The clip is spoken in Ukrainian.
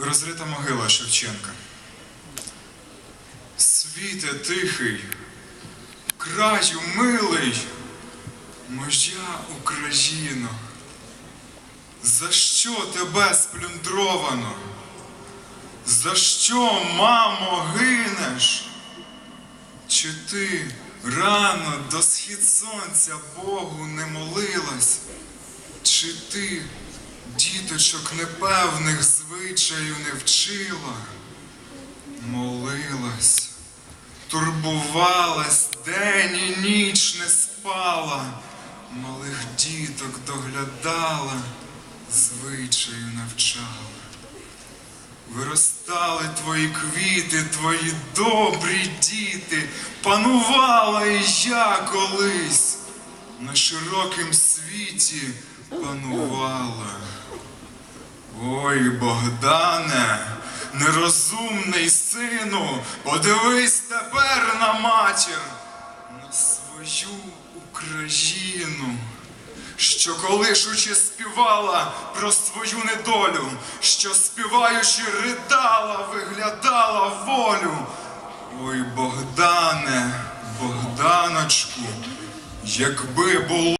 розрита могила Шевченка. Світе тихий, краю милий, моя Україно, за що тебе сплюндровано? За що, мамо, гинеш? Чи ти рано до схід сонця Богу не молилась? Чи ти діточок непевних звичаю не вчила? Молилась, турбувалась, день і ніч не спала, малих діток доглядала, звичаю навчала. Виростали твої квіти, твої добрі діти, панувала і я колись на широкім світі панувала. Ой, Богдане, нерозумний сину, подивись тепер на матір, на свою Україну що колишучи співала про свою недолю, що співаючи ридала, виглядала волю. Ой, Богдане, Богданочку, якби було.